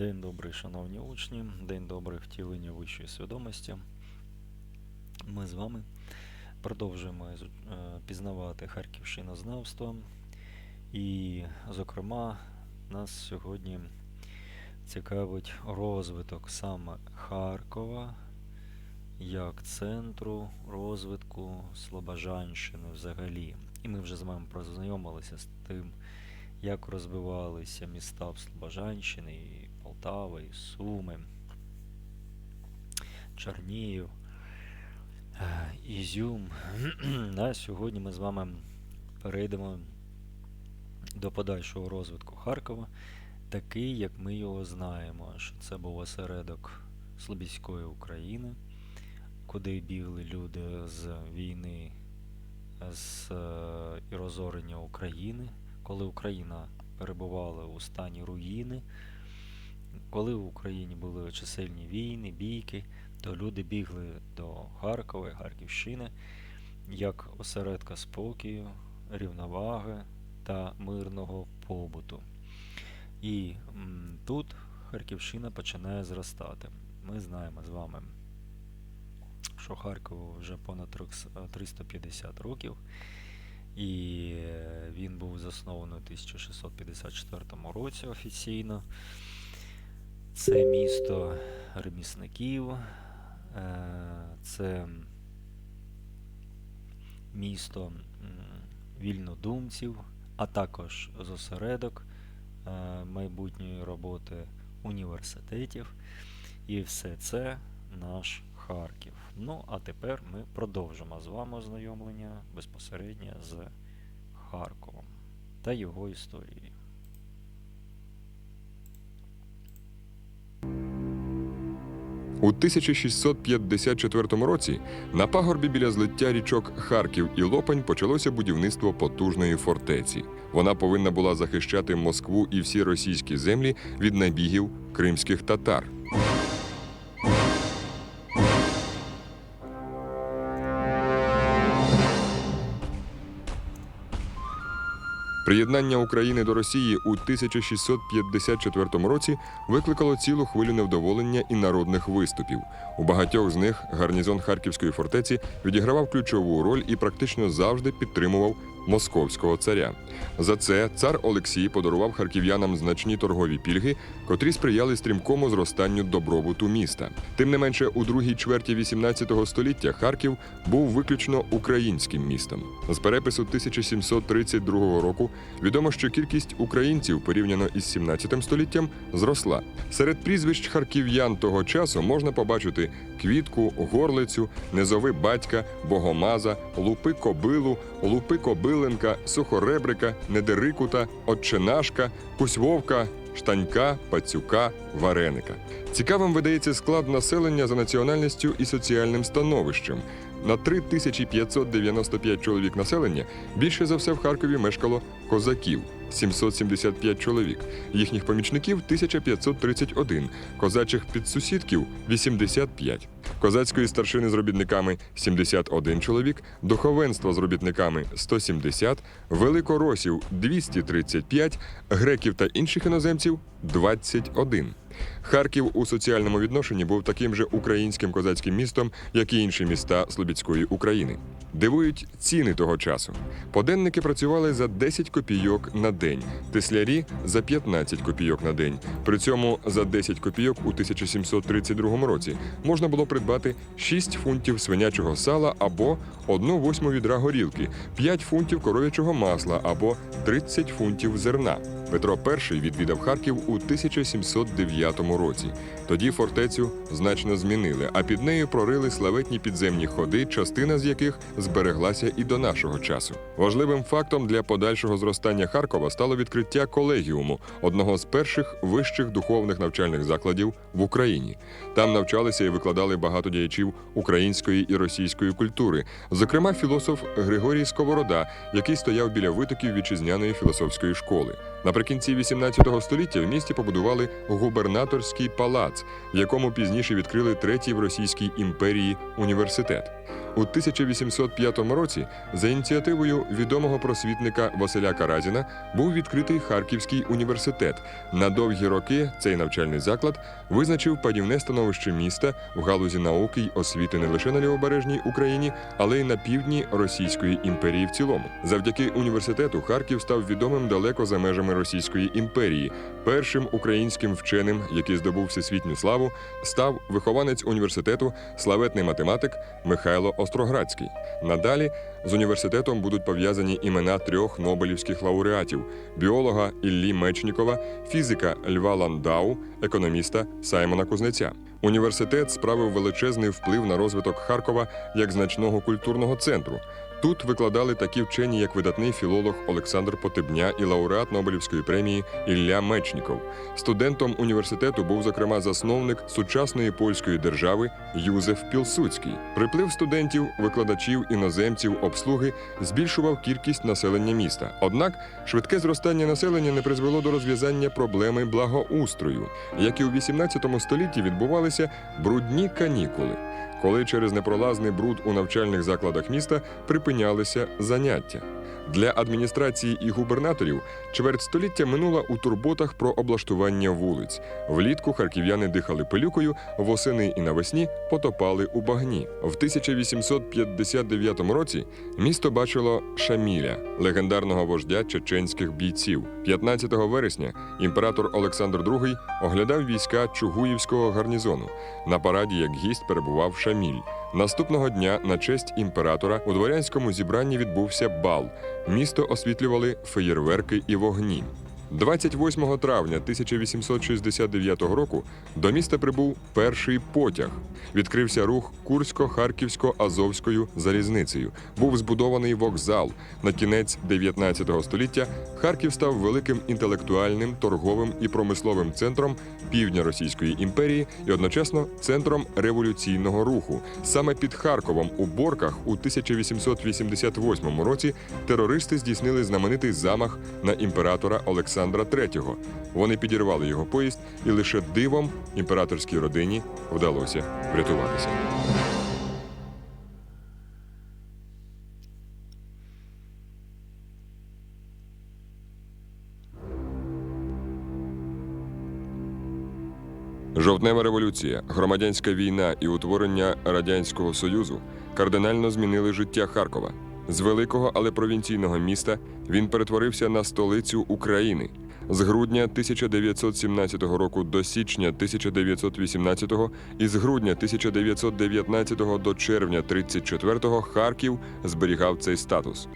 День добрий, шановні учні, день добрий втілення вищої свідомості. Ми з вами продовжуємо е, пізнавати Харківщинознавство. І, зокрема, нас сьогодні цікавить розвиток саме Харкова як центру розвитку Слобожанщини взагалі. І ми вже з вами познайомилися з тим, як розвивалися міста в Слобожанщині, Полтава, і Суми, Чернігів, е, Ізюм. А сьогодні ми з вами перейдемо до подальшого розвитку Харкова, такий, як ми його знаємо, що це був осередок Слобідської України, куди бігли люди з війни з е, і розорення України, коли Україна перебувала у стані руїни, коли в Україні були чисельні війни, бійки, то люди бігли до Харкова і Харківщини як осередка спокою, рівноваги та мирного побуту. І м, тут Харківщина починає зростати. Ми знаємо з вами, що Харкову вже понад 350 років, і е, він був заснований у 1654 році офіційно. Це місто ремісників, е, це місто вільнодумців, а також зосередок е, майбутньої роботи університетів. І все це наш Харків. Ну, а тепер ми продовжимо з вами ознайомлення безпосередньо з Харковом та його історією. У 1654 році на пагорбі біля злиття річок Харків і Лопань почалося будівництво потужної фортеці. Вона повинна була захищати Москву і всі російські землі від набігів кримських татар. Приєднання України до Росії у 1654 році викликало цілу хвилю невдоволення і народних виступів. У багатьох з них гарнізон Харківської фортеці відігравав ключову роль і практично завжди підтримував московського царя. За це цар Олексій подарував харків'янам значні торгові пільги, котрі сприяли стрімкому зростанню добробуту міста. Тим не менше, у другій чверті XVIII століття Харків був виключно українським містом. З перепису 1732 року відомо, що кількість українців порівняно із 17 століттям зросла. Серед прізвищ харків'ян того часу можна побачити квітку, горлицю, низови батька, богомаза, лупи кобилу, лупи кобиленка, сухоребрика, недерикута, отченашка, кузьвовка, штанька, пацюка, вареника. Цікавим видається склад населення за національністю і соціальним становищем. На 3595 чоловік населення більше за все в Харкові мешкало козаків 775 чоловік, їхніх помічників 1531, козачих підсусідків 85, козацької старшини з робітниками 71 чоловік, духовенства з робітниками 170, великоросів 235, греків та інших іноземців 21. Харків у соціальному відношенні був таким же українським козацьким містом, як і інші міста Слобідської України. Дивують ціни того часу. Поденники працювали за 10 копійок на день, теслярі за 15 копійок на день. При цьому за 10 копійок у 1732 році можна було придбати 6 фунтів свинячого сала або 1 восьму відра горілки, 5 фунтів коров'ячого масла або 30 фунтів зерна. Петро І відвідав Харків у 1709 році. Тоді фортецю значно змінили, а під нею прорили славетні підземні ходи, частина з яких збереглася і до нашого часу. Важливим фактом для подальшого зростання Харкова стало відкриття колегіуму, одного з перших вищих духовних навчальних закладів в Україні. Там навчалися і викладали багато діячів української і російської культури, зокрема філософ Григорій Сковорода, який стояв біля витоків вітчизняної філософської школи. Наприкінці 18 століття в місті побудували губернаторський палац, в якому пізніше відкрили третій в Російській імперії університет. У 1805 році за ініціативою відомого просвітника Василя Каразіна був відкритий Харківський університет. На довгі роки цей навчальний заклад визначив падівне становище міста в галузі науки й освіти не лише на лівобережній Україні, але й на півдні Російської імперії в цілому. Завдяки університету Харків став відомим далеко за межами Російської імперії. Першим українським вченим, який здобув всесвітню славу, став вихованець університету, славетний математик Михайло Остроградський. Надалі з університетом будуть пов'язані імена трьох нобелівських лауреатів: біолога Іллі Мечнікова, фізика Льва Ландау, економіста Саймона Кузнеця. Університет справив величезний вплив на розвиток Харкова як значного культурного центру. Тут викладали такі вчені, як видатний філолог Олександр Потебня і лауреат Нобелівської премії Ілля Мечніков. Студентом університету був, зокрема, засновник сучасної польської держави Юзеф Пілсуцький. Приплив студентів, викладачів, іноземців, обслуги збільшував кількість населення міста. Однак швидке зростання населення не призвело до розв'язання проблеми благоустрою. Як і у 18 столітті відбувалися брудні канікули коли через непролазний бруд у навчальних закладах міста припинялися заняття. Для адміністрації і губернаторів чверть століття минула у турботах про облаштування вулиць. Влітку харків'яни дихали пилюкою, восени і навесні потопали у багні. В 1859 році місто бачило Шаміля, легендарного вождя чеченських бійців. 15 вересня імператор Олександр II оглядав війська Чугуївського гарнізону. На параді як гість перебував Шаміль. Наступного дня на честь імператора у дворянському зібранні відбувся бал. Місто освітлювали феєрверки і вогні. 28 травня 1869 року до міста прибув перший потяг. Відкрився рух Курсько-Харківсько-Азовською залізницею. Був збудований вокзал. На кінець 19 століття Харків став великим інтелектуальним, торговим і промисловим центром півдня Російської імперії і одночасно центром революційного руху. Саме під Харковом у Борках у 1888 році терористи здійснили знаменитий замах на імператора Олександра III. Вони підірвали його поїзд, і лише дивом імператорській родині вдалося врятуватися. Жовтнева революція, громадянська війна і утворення радянського союзу кардинально змінили життя Харкова. З великого, але провінційного міста він перетворився на столицю України. З грудня 1917 року до січня 1918 і з грудня 1919 до червня 34 Харків зберігав цей статус.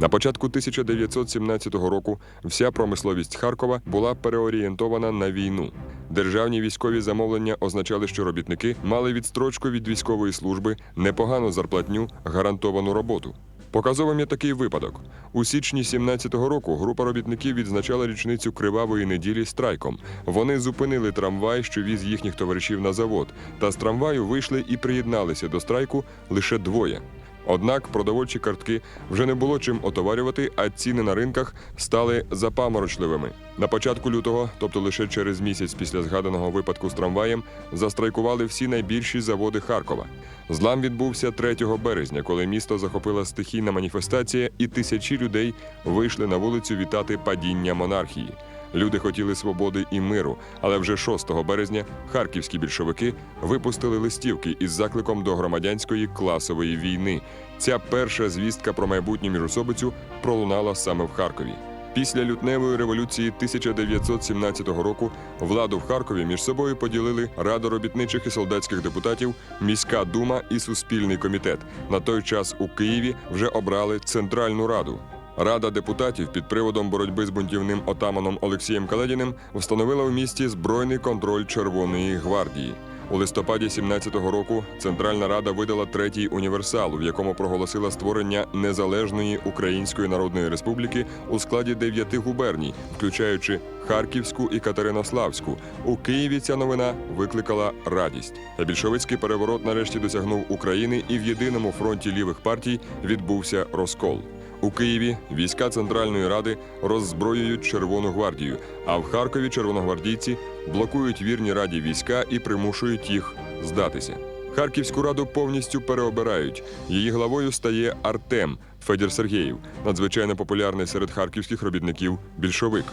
На початку 1917 року вся промисловість Харкова була переорієнтована на війну. Державні військові замовлення означали, що робітники мали відстрочку від військової служби, непогану зарплатню, гарантовану роботу. Показовим є такий випадок. У січні 17-го року група робітників відзначала річницю кривавої неділі страйком. Вони зупинили трамвай, що віз їхніх товаришів на завод, та з трамваю вийшли і приєдналися до страйку лише двоє. Однак продовольчі картки вже не було чим отоварювати, а ціни на ринках стали запаморочливими. На початку лютого, тобто лише через місяць після згаданого випадку з трамваєм, застрайкували всі найбільші заводи Харкова. Злам відбувся 3 березня, коли місто захопила стихійна маніфестація, і тисячі людей вийшли на вулицю вітати падіння монархії. Люди хотіли свободи і миру, але вже 6 березня харківські більшовики випустили листівки із закликом до громадянської класової війни. Ця перша звістка про майбутню міжособицю пролунала саме в Харкові. Після лютневої революції 1917 року владу в Харкові між собою поділили Рада робітничих і солдатських депутатів, міська дума і суспільний комітет. На той час у Києві вже обрали Центральну Раду. Рада депутатів під приводом боротьби з бунтівним отаманом Олексієм Каледіним встановила в місті збройний контроль Червоної гвардії. У листопаді 17-го року Центральна Рада видала третій універсал, в якому проголосила створення незалежної Української Народної Республіки у складі дев'яти губерній, включаючи Харківську і Катеринославську. У Києві ця новина викликала радість. Та більшовицький переворот нарешті досягнув України, і в єдиному фронті лівих партій відбувся розкол. У Києві війська Центральної Ради роззброюють Червону гвардію, а в Харкові червоногвардійці блокують вірні раді війська і примушують їх здатися. Харківську раду повністю переобирають. Її главою стає Артем Федір Сергєєв, надзвичайно популярний серед харківських робітників більшовик.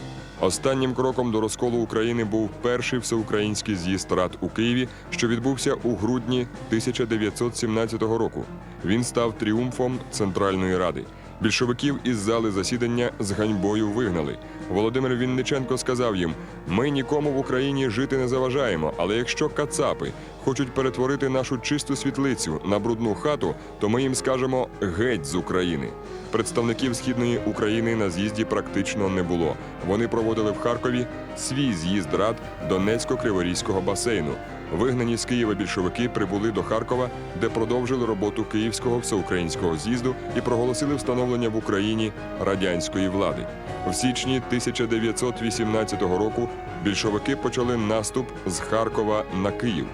Останнім кроком до розколу України був перший всеукраїнський з'їзд рад у Києві, що відбувся у грудні 1917 року. Він став тріумфом Центральної Ради. Більшовиків із зали засідання з ганьбою вигнали. Володимир Вінниченко сказав їм: ми нікому в Україні жити не заважаємо, але якщо кацапи хочуть перетворити нашу чисту світлицю на брудну хату, то ми їм скажемо геть з України. Представників східної України на з'їзді практично не було. Вони проводили в Харкові свій з'їзд рад Донецько-Криворізького басейну. Вигнані з Києва більшовики прибули до Харкова, де продовжили роботу Київського всеукраїнського з'їзду і проголосили встановлення в Україні радянської влади. В січні 1918 року більшовики почали наступ з Харкова на Київ.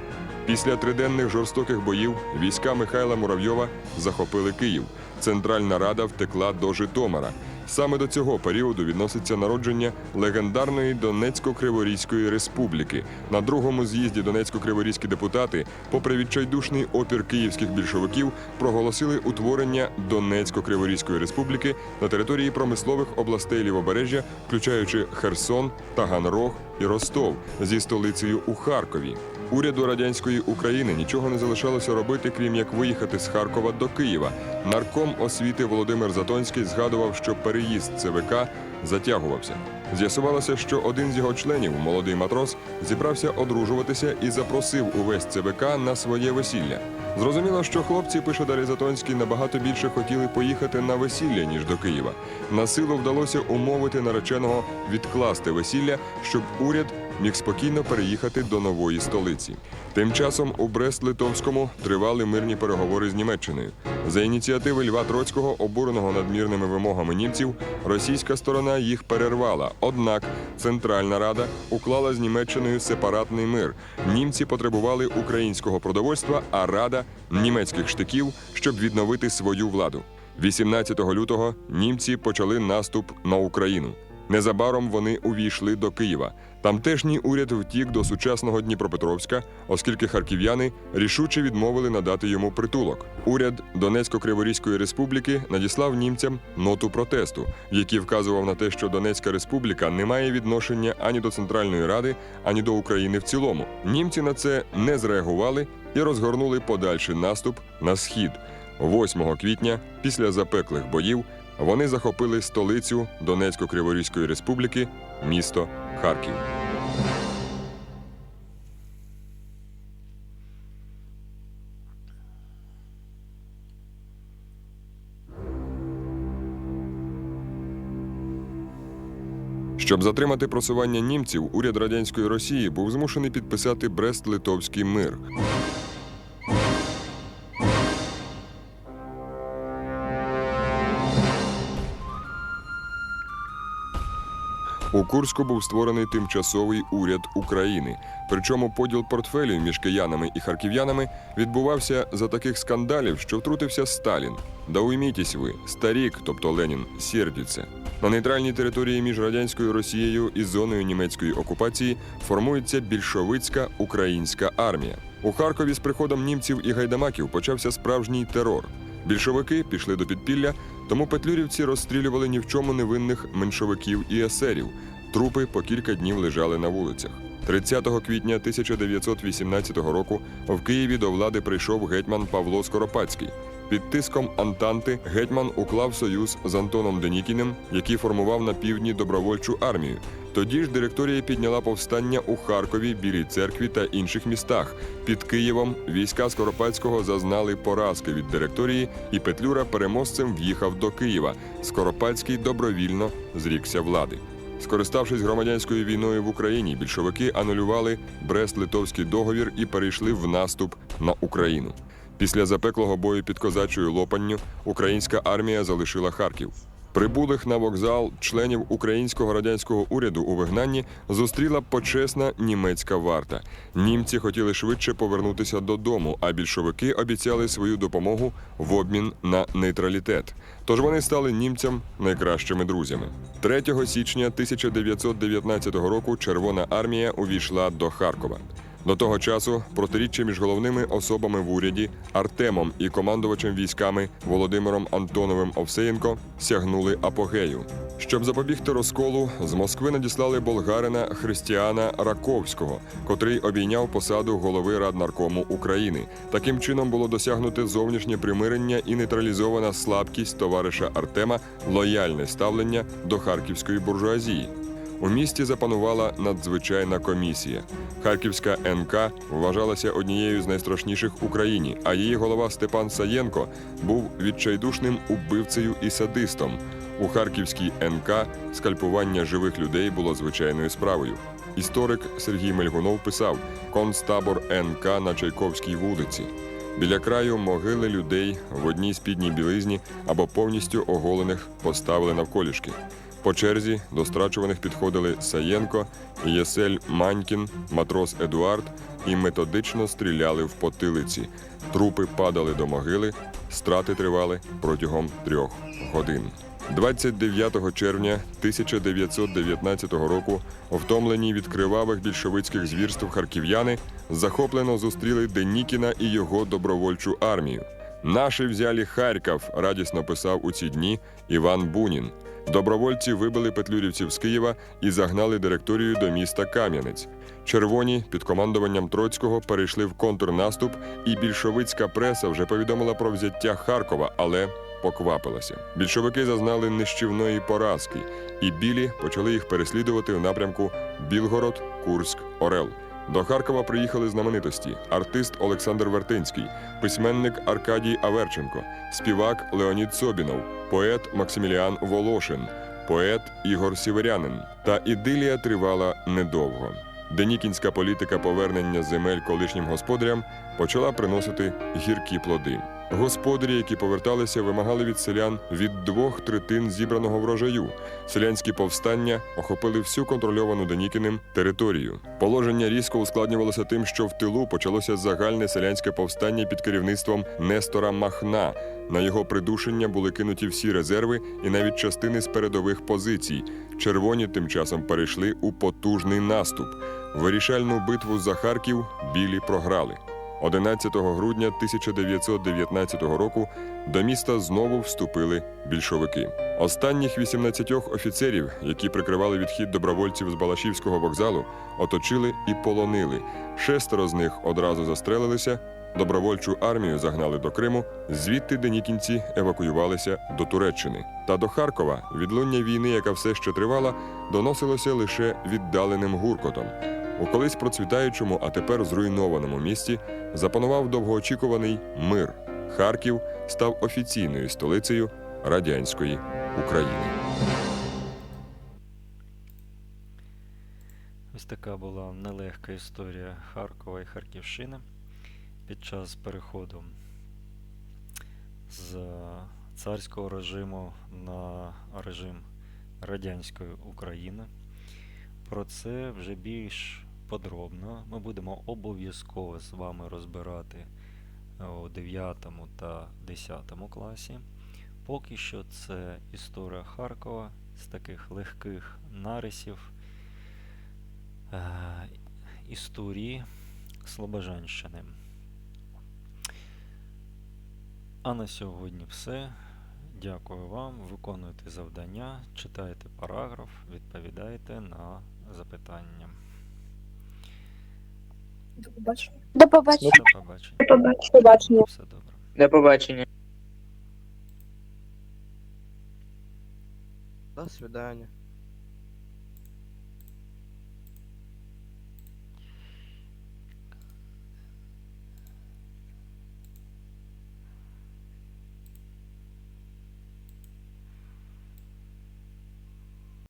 Після триденних жорстоких боїв війська Михайла Муравйова захопили Київ. Центральна Рада втекла до Житомира. Саме до цього періоду відноситься народження легендарної Донецько-Криворізької республіки. На другому з'їзді Донецько-Криворізькі депутати, попри відчайдушний опір київських більшовиків, проголосили утворення Донецько-Криворізької республіки на території промислових областей Лівобережжя, включаючи Херсон, Таганрог і Ростов зі столицею у Харкові. Уряду радянської України нічого не залишалося робити, крім як виїхати з Харкова до Києва. Нарком освіти Володимир Затонський згадував, що переїзд ЦВК затягувався. З'ясувалося, що один з його членів, молодий матрос, зібрався одружуватися і запросив увесь ЦВК на своє весілля. Зрозуміло, що хлопці, пише далі Затонський, набагато більше хотіли поїхати на весілля, ніж до Києва. На силу вдалося умовити нареченого відкласти весілля, щоб уряд міг спокійно переїхати до нової столиці. Тим часом у Брест-Литовському тривали мирні переговори з Німеччиною. За ініціативи Льва Троцького, обуреного надмірними вимогами німців, російська сторона їх перервала. Однак Центральна Рада уклала з Німеччиною сепаратний мир. Німці потребували українського продовольства, а Рада німецьких штиків, щоб відновити свою владу. 18 лютого німці почали наступ на Україну. Незабаром вони увійшли до Києва. Тамтешній уряд втік до сучасного Дніпропетровська, оскільки харків'яни рішуче відмовили надати йому притулок. Уряд Донецько-Криворізької республіки надіслав німцям ноту протесту, в якій вказував на те, що Донецька республіка не має відношення ані до Центральної Ради, ані до України в цілому. Німці на це не зреагували і розгорнули подальший наступ на схід. 8 квітня, після запеклих боїв, вони захопили столицю Донецько-Криворізької республіки, місто Харків. Щоб затримати просування німців, уряд радянської Росії був змушений підписати Брест-Литовський мир. У Курську був створений тимчасовий уряд України. Причому поділ портфелів між киянами і харків'янами відбувався за таких скандалів, що втрутився Сталін. Да уймітесь ви, старік, тобто Ленін, сердиться. На нейтральній території між радянською Росією і зоною німецької окупації формується більшовицька українська армія. У Харкові з приходом німців і гайдамаків почався справжній терор. Більшовики пішли до підпілля, тому петлюрівці розстрілювали ні в чому невинних меншовиків і есерів. Трупи по кілька днів лежали на вулицях. 30 квітня 1918 року в Києві до влади прийшов гетьман Павло Скоропадський. Під тиском Антанти гетьман уклав союз з Антоном Денікіним, який формував на півдні добровольчу армію. Тоді ж директорія підняла повстання у Харкові, Білій церкві та інших містах. Під Києвом війська Скоропадського зазнали поразки від директорії, і Петлюра переможцем в'їхав до Києва. Скоропадський добровільно зрікся влади. Скориставшись громадянською війною в Україні, більшовики анулювали Брест-Литовський договір і перейшли в наступ на Україну. Після запеклого бою під козачою Лопанню українська армія залишила Харків. Прибулих на вокзал членів українського радянського уряду у вигнанні зустріла почесна німецька варта. Німці хотіли швидше повернутися додому, а більшовики обіцяли свою допомогу в обмін на нейтралітет. Тож вони стали німцям найкращими друзями. 3 січня 1919 року Червона армія увійшла до Харкова. До того часу протиріччя між головними особами в уряді Артемом і командувачем військами Володимиром Антоновим Овсеєнко сягнули апогею. Щоб запобігти розколу, з Москви надіслали болгарина Христіана Раковського, котрий обійняв посаду голови Раднаркому України. Таким чином було досягнуте зовнішнє примирення і нейтралізована слабкість товариша Артема, лояльне ставлення до харківської буржуазії. У місті запанувала надзвичайна комісія. Харківська НК вважалася однією з найстрашніших в Україні, а її голова Степан Саєнко був відчайдушним убивцею і садистом. У Харківській НК скальпування живих людей було звичайною справою. Історик Сергій Мельгунов писав: концтабор НК на Чайковській вулиці. Біля краю могили людей в одній спідній білизні або повністю оголених поставили навколішки. По черзі до страчуваних підходили Саєнко, Єсель Манькін, матрос Едуард і методично стріляли в потилиці. Трупи падали до могили, страти тривали протягом трьох годин. 29 червня 1919 року, втомлені від кривавих більшовицьких звірств харків'яни, захоплено зустріли Денікіна і його добровольчу армію. Наші взяли Харків, радісно писав у ці дні Іван Бунін. Добровольці вибили петлюрівців з Києва і загнали директорію до міста Кам'янець. Червоні під командуванням Троцького перейшли в контрнаступ, і більшовицька преса вже повідомила про взяття Харкова, але поквапилася. Більшовики зазнали нищівної поразки, і білі почали їх переслідувати в напрямку Білгород, Курськ, Орел. До Харкова приїхали знаменитості: артист Олександр Вертинський, письменник Аркадій Аверченко, співак Леонід Собінов, поет Максиміліан Волошин, поет Ігор Сіверянин. Та ідилія тривала недовго. Денікінська політика повернення земель колишнім господарям почала приносити гіркі плоди. Господарі, які поверталися, вимагали від селян від двох третин зібраного врожаю. Селянські повстання охопили всю контрольовану Денікіним територію. Положення різко ускладнювалося тим, що в тилу почалося загальне селянське повстання під керівництвом Нестора Махна. На його придушення були кинуті всі резерви і навіть частини з передових позицій. Червоні тим часом перейшли у потужний наступ. Вирішальну битву за Харків білі програли. 11 грудня 1919 року до міста знову вступили більшовики. Останніх 18 офіцерів, які прикривали відхід добровольців з Балашівського вокзалу, оточили і полонили. Шестеро з них одразу застрелилися. Добровольчу армію загнали до Криму, звідти денікінці евакуювалися до Туреччини. Та до Харкова відлуння війни, яка все ще тривала, доносилося лише віддаленим гуркотом. У колись процвітаючому, а тепер зруйнованому місті запанував довгоочікуваний мир. Харків став офіційною столицею радянської України. Ось така була нелегка історія Харкова і Харківщини під час переходу з царського режиму на режим радянської України. Про це вже більш подробно ми будемо обов'язково з вами розбирати е, у 9 та 10 класі. Поки що це історія Харкова з таких легких нарисів е, історії Слобожанщини. А на сьогодні все. Дякую вам. Виконуйте завдання, читайте параграф, відповідайте на запитання. До побачення. До побачення. До побачення. До побачення. Все добре. До побачення. До свидания.